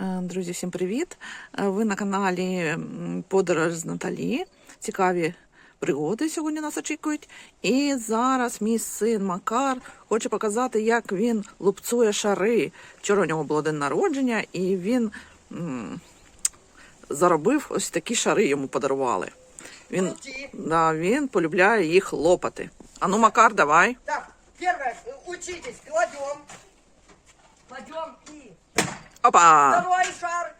Е, Друзі, всім привіт! Е, Ви на каналі Подорож з Наталі. Цікаві пригоди сьогодні нас очікують. І зараз мій син Макар хоче показати, як він лупцує шари. Вчора у нього було день народження, і він м, заробив ось такі шари йому подарували. Він, да, він полюбляє їх лопати. Ану, Макар, давай. Так, первое, э, учитесь, кладем. Кладем и Опа! второй шар.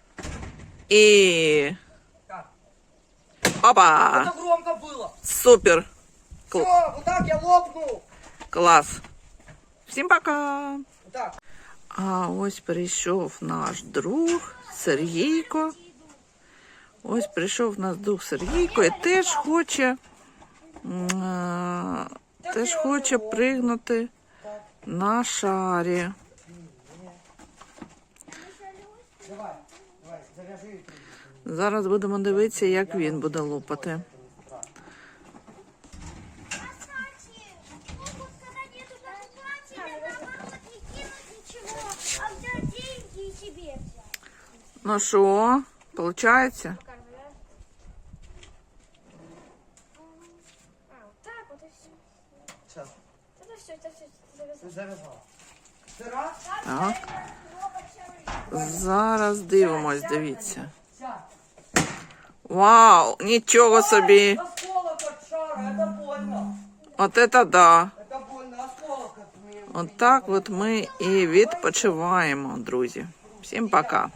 І. Так, Опа! это громко было. Супер! Все, вот так я лопнул. Клас! Всім пока! Так. А ось прийшов наш друг Сергійко. Ось прийшов наш друг Сергійко і теж хоче, е, теж хоче пригнути на шарі. Давай, давай, завяжи. Зараз будемо дивитися, як він буде лупати. Кстати, могут, когда нету покупателя, наоборот, не кинуть ничего, а взять деньги и себе взять. Ну що, виходить? Покажи, да? А, вот так вот и все. Сейчас, Это все, это все, завязал. завязал. Ты раз? Так. Зараз дивимось, дивіться. Вау, нічого собі! От это да. От так от ми і відпочиваємо, друзі. Всім пока.